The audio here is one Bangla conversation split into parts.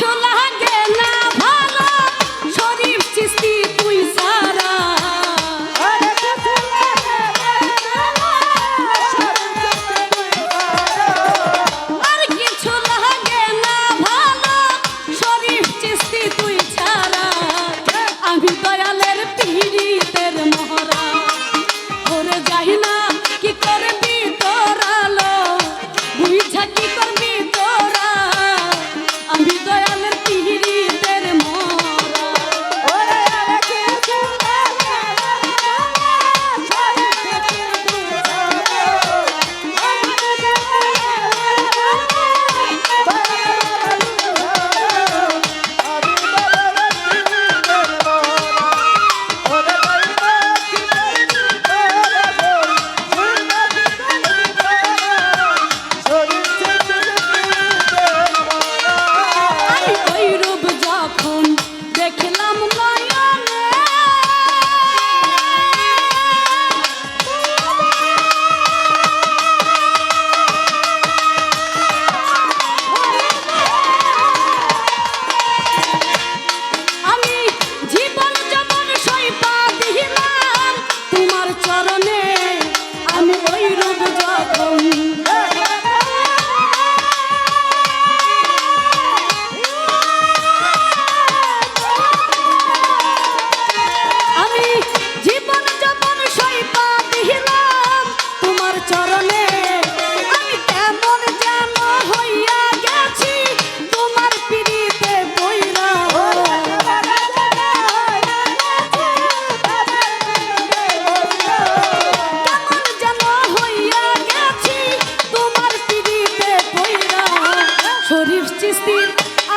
to life.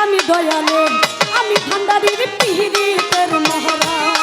আমি দয়ালের আমি ভান্ডারির পিহিরিতের মহরা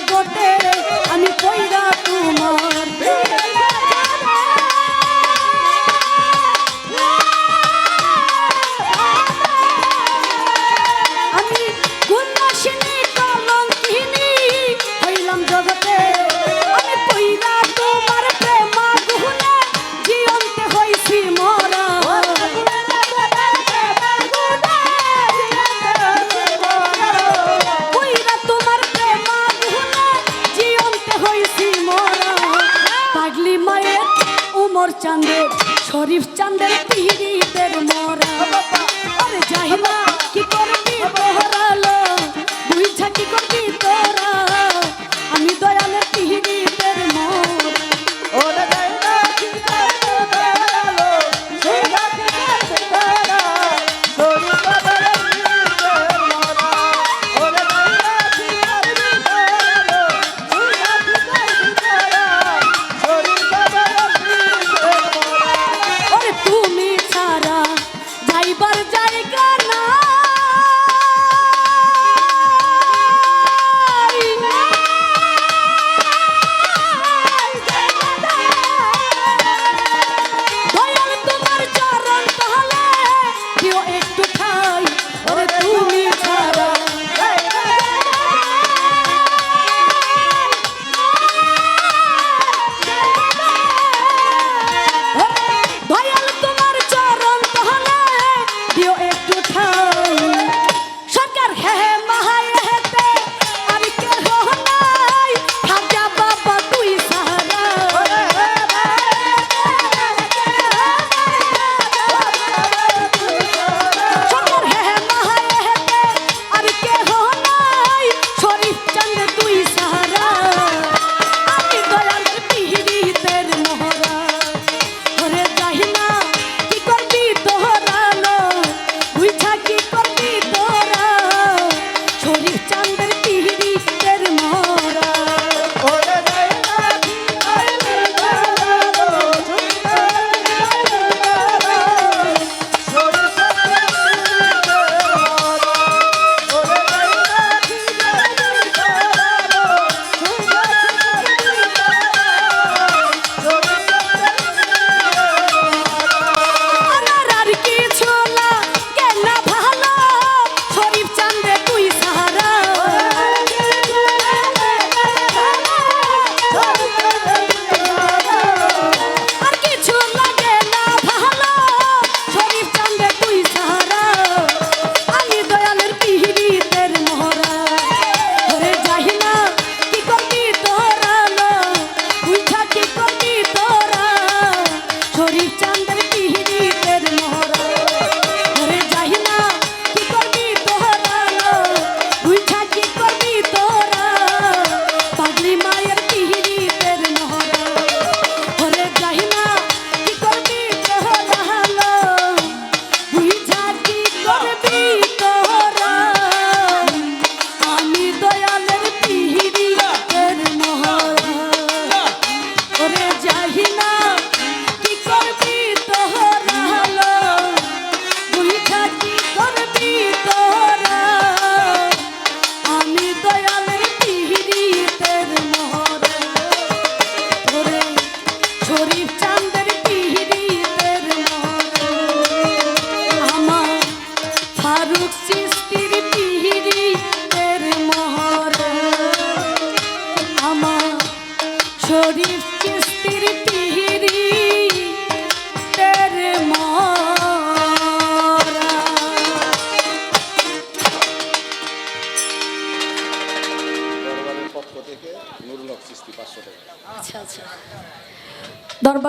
জগতে আমি কইরা তোমার মোর চাঁদে শরীফ চাঁদের পিড়িতের মোরা। আরে যাই না কি করবি তোহরা না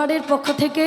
আমাদের পক্ষ থেকে